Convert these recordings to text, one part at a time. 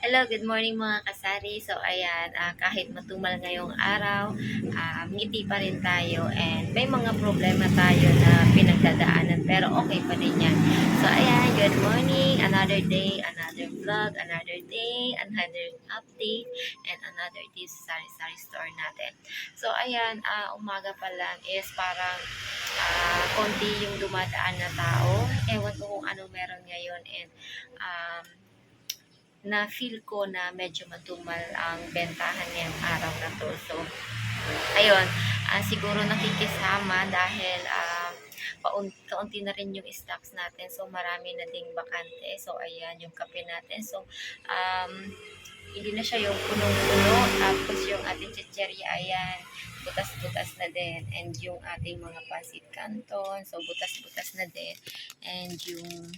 Hello, good morning mga kasari. So ayan, ah, kahit matumal ngayong araw, ah, ngiti pa rin tayo and may mga problema tayo na pinagdadaanan pero okay pa rin yan. So ayan, good morning, another day, another vlog, another day, another update, and another day sa sari-sari store natin. So ayan, ah, umaga pa lang is parang ah, konti yung dumadaan na tao. Ewan ko kung ano meron ngayon and um, na feel ko na medyo matumal ang bentahan ngayong araw na to. So, ayun, ah, siguro nakikisama dahil ah, paun kaunti na rin yung stocks natin. So, marami na ding bakante. So, ayan, yung kape natin. So, um, hindi na siya yung punong-puno. Tapos yung ating chicherya, ayan, butas-butas na din. And yung ating mga pasit canton, so butas-butas na din. And yung,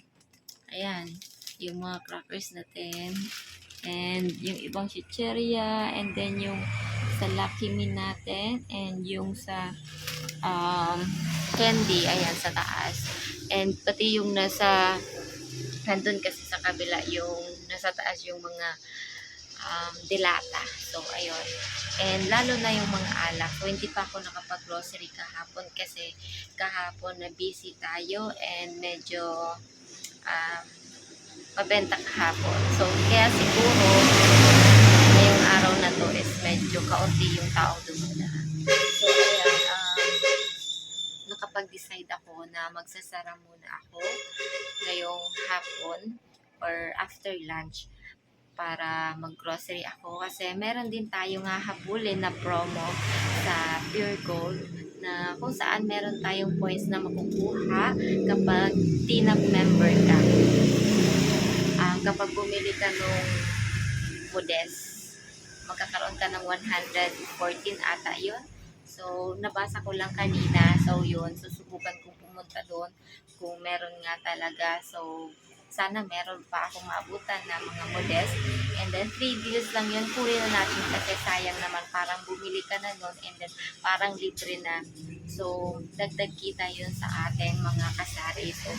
ayan, yung mga crackers natin. And yung ibang chicherya. And then yung sa Lucky Me natin. And yung sa um, candy, ayan, sa taas. And pati yung nasa, nandun kasi sa kabila, yung nasa taas yung mga um, dilata. So, ayun. And lalo na yung mga alak. So, hindi pa ako nakapag-grocery kahapon kasi kahapon na busy tayo and medyo um, mabenta kahapon. So, kaya siguro ngayong araw na to is medyo kaunti yung tao dumadaan. So, ayan, um, nakapag-decide ako na magsasara muna ako ngayong hapon or after lunch para mag-grocery ako kasi meron din tayo nga habulin na promo sa Pure Gold na kung saan meron tayong points na makukuha kapag TNAP member ka. Kapag bumili ka nung Modest, magkakaroon ka ng 114 ata yun. So, nabasa ko lang kanina. So, yun. Susubukan kong pumunta doon kung meron nga talaga. So, sana meron pa akong maabutan na mga modest. And then, 3 deals lang yun. Kunin na natin kasi sayang naman. Parang bumili ka na nun and then parang libre na. So, dagdag kita yun sa ating mga kasari. So,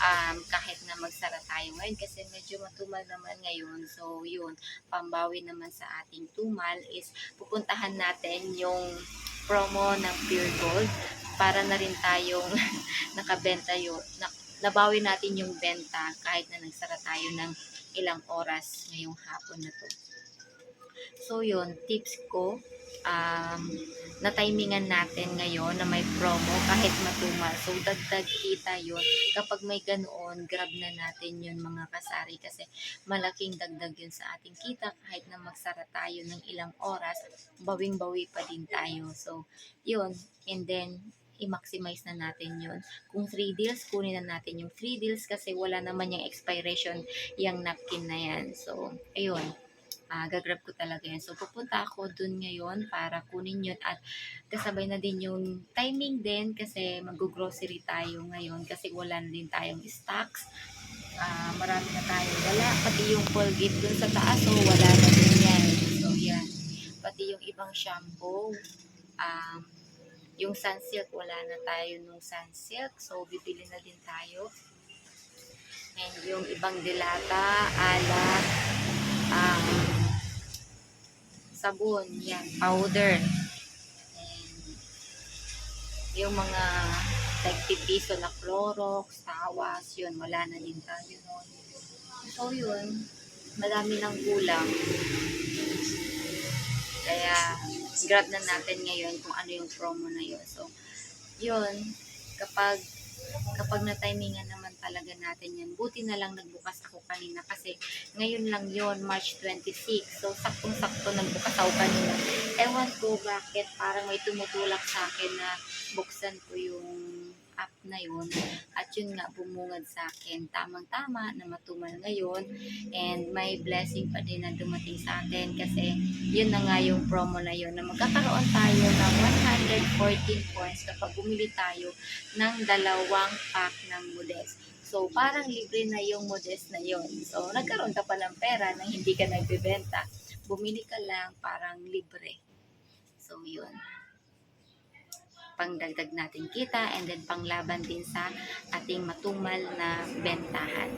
um, kahit na magsara tayo ngayon kasi medyo matumal naman ngayon. So, yun, pambawi naman sa ating tumal is pupuntahan natin yung promo ng Pure Gold para na rin tayong nakabenta yun, na, nabawi natin yung benta kahit na nagsara tayo ng ilang oras ngayong hapon na to. So yun, tips ko, um, na-timingan natin ngayon na may promo kahit matumal. So dagdag kita yun. Kapag may ganoon, grab na natin yun mga kasari kasi malaking dagdag yun sa ating kita kahit na magsara tayo ng ilang oras, bawing-bawi pa din tayo. So yun, and then i-maximize na natin yun. Kung 3 deals, kunin na natin yung 3 deals kasi wala naman yung expiration yung napkin na yan. So, ayun ah gagrab ko talaga yan. So, pupunta ako dun ngayon para kunin yun at kasabay na din yung timing din kasi mag-grocery tayo ngayon kasi wala na din tayong stocks. Ah, marami na tayong dala. Pati yung Colgate dun sa taas, so wala na din yan. So, yan. Pati yung ibang shampoo. Um, yung Sunsilk, wala na tayo nung Sunsilk. So, bibili na din tayo. And yung ibang dilata, alak, um, sabon, yan, powder. And yung mga tagpipiso na Clorox, tawas, yun, wala na din tayo nun. So yun, madami ng kulang. Kaya, grab na natin ngayon kung ano yung promo na yun. So, yun, kapag kapag na-timingan naman talaga natin yan. Buti na lang nagbukas ako kanina kasi ngayon lang yon March 26. So, saktong-sakto nagbukas ako kanina. Ewan ko bakit parang may tumutulak sa akin na buksan ko yung app na yun. At yun nga, bumungad sa akin. Tamang-tama na matumal ngayon. And may blessing pa din na dumating sa atin kasi yun na nga yung promo na yun na magkakaroon tayo ng 114 points kapag bumili tayo ng dalawang pack ng modest. So, parang libre na yung modest na yon. So, nagkaroon ka pa ng pera nang hindi ka nagbebenta. Bumili ka lang, parang libre. So, yun. Pangdagdag natin kita and then panglaban din sa ating matumal na bentahan.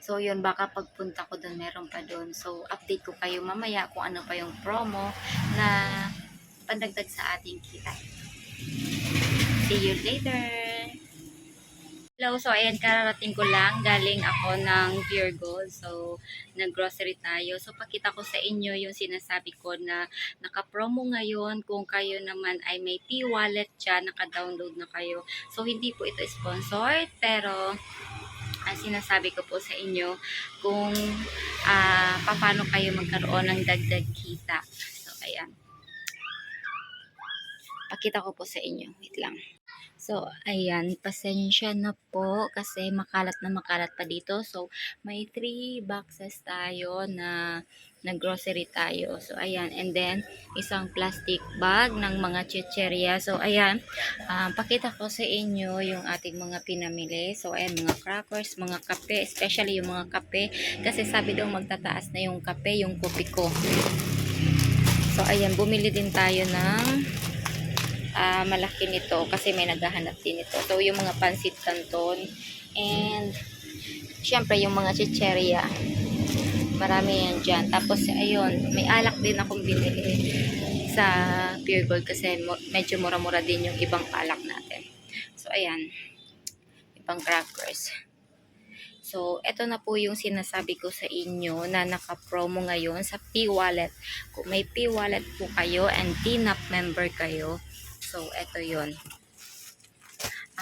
So, yun, baka pagpunta ko doon, meron pa doon. So, update ko kayo mamaya kung ano pa yung promo na pandagdag sa ating kita. See you later! Hello, so ayan, kararating ko lang. Galing ako ng Pure Gold. So, nag-grocery tayo. So, pakita ko sa inyo yung sinasabi ko na naka-promo ngayon. Kung kayo naman ay may P-Wallet dyan, naka-download na kayo. So, hindi po ito sponsored, pero ang sinasabi ko po sa inyo kung ah paano kayo magkaroon ng dagdag kita. So, ayan. Pakita ko po sa inyo. Wait lang. So, ayan, pasensya na po kasi makalat na makalat pa dito. So, may three boxes tayo na nag-grocery tayo. So, ayan. And then, isang plastic bag ng mga chicheria. So, ayan. Um, pakita ko sa inyo yung ating mga pinamili. So, ayan, mga crackers, mga kape. Especially yung mga kape. Kasi sabi daw magtataas na yung kape, yung kopi ko. So, ayan. Bumili din tayo ng ah malaki nito kasi may naghahanap din ito. So, yung mga pansit canton and syempre yung mga chicheria. Marami yan dyan. Tapos, ayun, may alak din akong binili sa Pure Gold kasi medyo mura-mura din yung ibang alak natin. So, ayan. Ibang crackers. So, ito na po yung sinasabi ko sa inyo na naka-promo ngayon sa P-Wallet. Kung may P-Wallet po kayo and TNAP member kayo, So, eto yon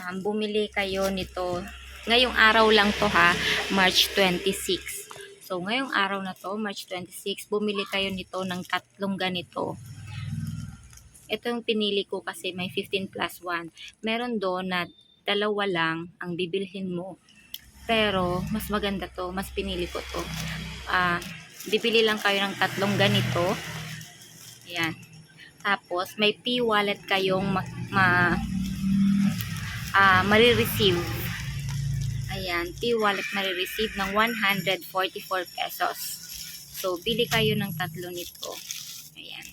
um, Bumili kayo nito. Ngayong araw lang to ha, March 26. So, ngayong araw na to, March 26, bumili kayo nito ng tatlong ganito. Ito yung pinili ko kasi may 15 plus 1. Meron doon na dalawa lang ang bibilhin mo. Pero, mas maganda to. Mas pinili ko to. Ah, bibili lang kayo ng tatlong ganito. Ayan. Tapos, may P-wallet kayong ma, ma ah, marireceive. Ayan, P-wallet marireceive ng 144 pesos. So, bili kayo ng tatlo nito. Ayan.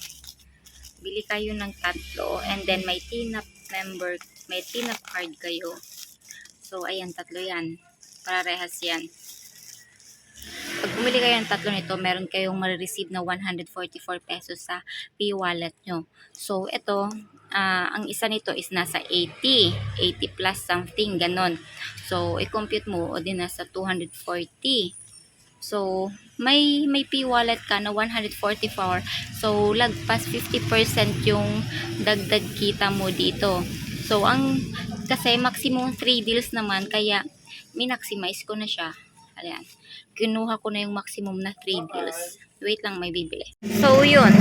Bili kayo ng tatlo. And then, may TNAP member, may TNAP card kayo. So, ayan, tatlo yan. Parehas yan. Pag bumili kayo ng tatlo nito, meron kayong marireceive na 144 pesos sa P-wallet nyo. So, ito, ah, ang isa nito is nasa 80. 80 plus something, ganon. So, i-compute mo, o din nasa 240. So, may may P-wallet ka na 144. So, lagpas 50% yung dagdag kita mo dito. So, ang kasi maximum 3 deals naman, kaya minaximize ko na siya. Ayan. Kinuha ko na yung maximum na 3 deals. Wait lang, may bibili. So, yun.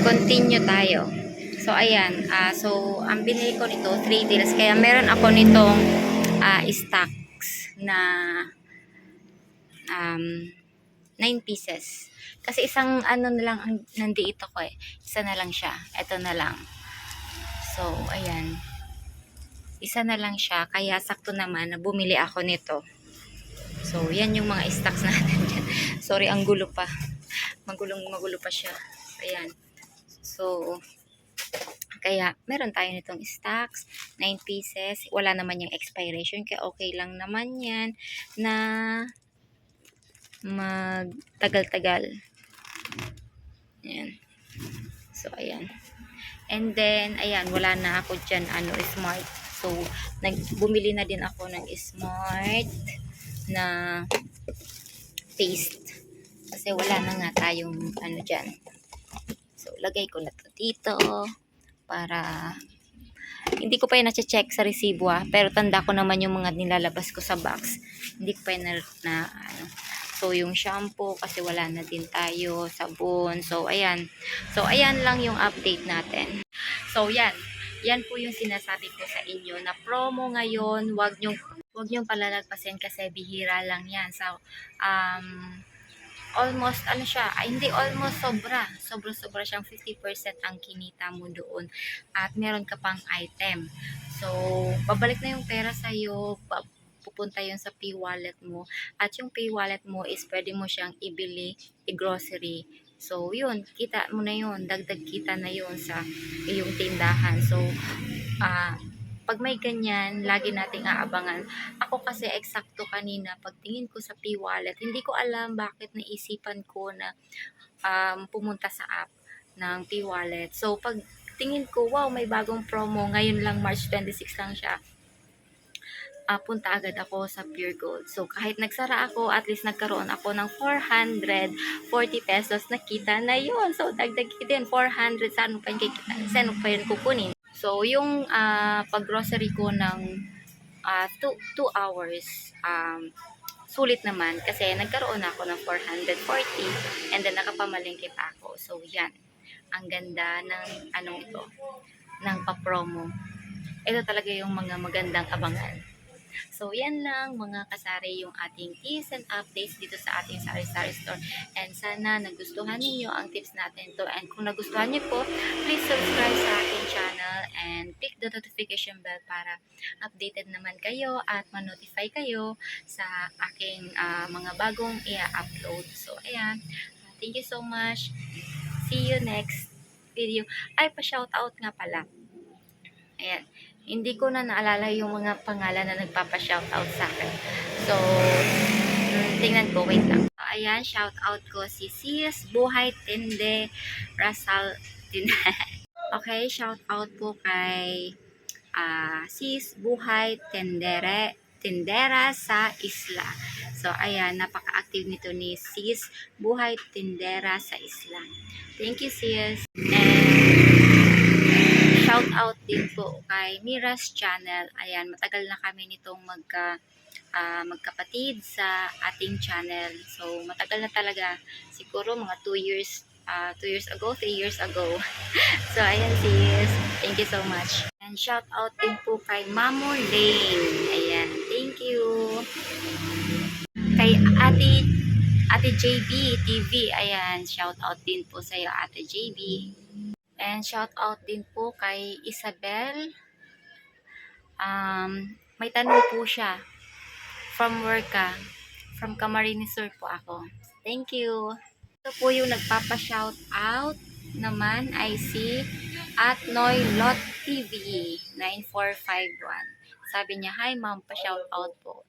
Continue tayo. So, ayan. ah so, ang binili ko nito, 3 deals. Kaya meron ako nitong ah, stocks na um, 9 pieces. Kasi isang ano na lang ang nandito ko eh. Isa na lang siya. Ito na lang. So, ayan. Isa na lang siya. Kaya sakto naman na bumili ako nito. So, yan yung mga stocks natin dyan. Sorry, ang gulo pa. Magulong magulo pa siya. Ayan. So, kaya meron tayo nitong stocks, 9 pieces. Wala naman yung expiration, kaya okay lang naman yan na magtagal-tagal. Ayan. So, ayan. And then, ayan, wala na ako dyan, ano, smart. So, nag, bumili na din ako ng smart na paste. Kasi wala na nga tayong ano dyan. So, lagay ko na to dito para hindi ko pa yun na-check sa resibo ah, pero tanda ko naman yung mga nilalabas ko sa box. Hindi ko pa yun na, na ano. So, yung shampoo, kasi wala na din tayo, sabon. So, ayan. So, ayan lang yung update natin. So, yan. Yan po yung sinasabi ko sa inyo na promo ngayon, wag nyo wag nyo palalagpasin kasi bihira lang yan. So, um, almost, ano siya, ay, hindi almost sobra. Sobra-sobra siyang 50% ang kinita mo doon. At meron ka pang item. So, babalik na yung pera sa'yo, pa- pupunta yun sa P-wallet mo. At yung P-wallet mo is pwede mo siyang ibili, i-grocery. So, yun, kita mo na yun. Dagdag kita na yun sa iyong tindahan. So, ah, pag may ganyan, lagi nating aabangan. Ako kasi eksakto kanina, pagtingin ko sa P-Wallet, hindi ko alam bakit naisipan ko na um, pumunta sa app ng P-Wallet. So, pag tingin ko, wow, may bagong promo. Ngayon lang, March 26 lang siya. Ah, punta agad ako sa Pure Gold. So, kahit nagsara ako, at least nagkaroon ako ng 440 pesos na kita na yun. So, dagdag din, 400. Saan mo pa yun kikita? Saan mo pa yun kukunin? So, yung ah, pag-grocery ko ng 2 hours, um, sulit naman kasi nagkaroon ako ng 440 and then nakapamalingkit ako. So, yan. Ang ganda ng anong ito, ng pa-promo. Ito talaga yung mga magandang abangan. So, yan lang mga kasari yung ating tips and updates dito sa ating sari-sari store. And sana nagustuhan ninyo ang tips natin to. And kung nagustuhan niyo po, please subscribe sa ating channel and click the notification bell para updated naman kayo at ma-notify kayo sa aking ah, mga bagong i-upload. So, ayan. Thank you so much. See you next video. Ay, pa-shoutout nga pala. Ayan. Hindi ko na naalala yung mga pangalan na nagpapa-shoutout sa akin. So, tingnan ko. Wait lang. So, ayan, shoutout ko si Sis Buhay Tinde Rasal okay, shoutout po kay ah, Sis Buhay Tendere Tindera sa Isla. So, ayan, napaka-active nito ni Sis Buhay Tindera sa Isla. Thank you, sis. And shout out din po kay Mira's channel. Ayan, matagal na kami nitong magka ah, magkapatid sa ating channel. So, matagal na talaga. Siguro mga 2 years 2 years ago, 3 years ago. so, ayan sis. Thank you so much. And shout out din po kay Mamo Lane. Ayan, thank you. Kay Ate Ate JB TV. Ayan, shout out din po sa iyo Ate JB. And shout out din po kay Isabel. Um, may tanong po siya. From work ka. From Camarines Sur po ako. Thank you. Ito po yung nagpapa-shout out naman ay si at Noy Lot TV 9451. Sabi niya, hi ma'am, pa-shout out po.